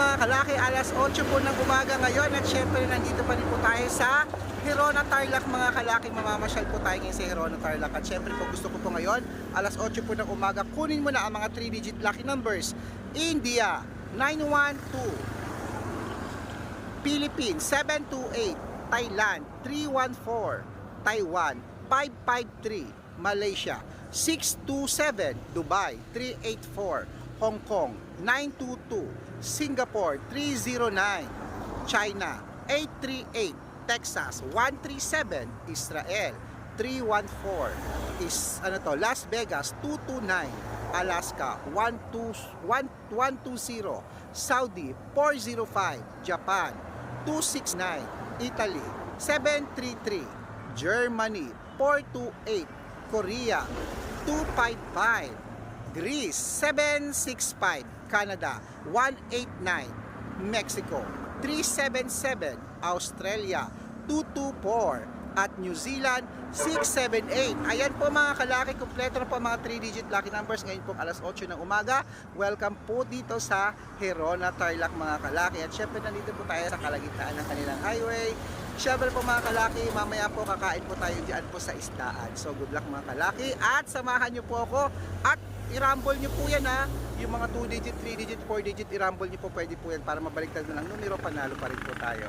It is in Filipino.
mga kalaki, alas 8 po ng umaga ngayon at syempre nandito pa rin po tayo sa Hirona Tarlac mga kalaki. Mamamasyal po tayo ngayon sa Hirona Tarlac at syempre po gusto ko po ngayon, alas 8 po ng umaga, kunin mo na ang mga 3-digit lucky numbers. India, 912. Philippines 728, Thailand 314, Taiwan 553, Malaysia 627, Dubai 384, Hong Kong 922, Singapore 309, China 838, Texas 137, Israel 314 is ano to Las Vegas 229 Alaska 12 120 Saudi 405 Japan 269 Italy 733 Germany 428 Korea 255 Greece 765 Canada 189 Mexico 377 Australia 224 at New Zealand 678. Ayan po mga kalaki, kumpleto na po mga 3-digit lucky numbers ngayon po alas 8 ng umaga. Welcome po dito sa Herona Tarlac mga kalaki. At syempre nandito po tayo sa kalagitnaan ng kanilang highway. Syempre po mga kalaki, mamaya po kakain po tayo diyan po sa isdaan. So good luck mga kalaki at samahan niyo po ako i-rumble niyo po yan ha. Yung mga 2 digit, 3 digit, 4 digit, i-rumble niyo po pwede po yan para mabaliktad na ng numero, panalo pa rin po tayo.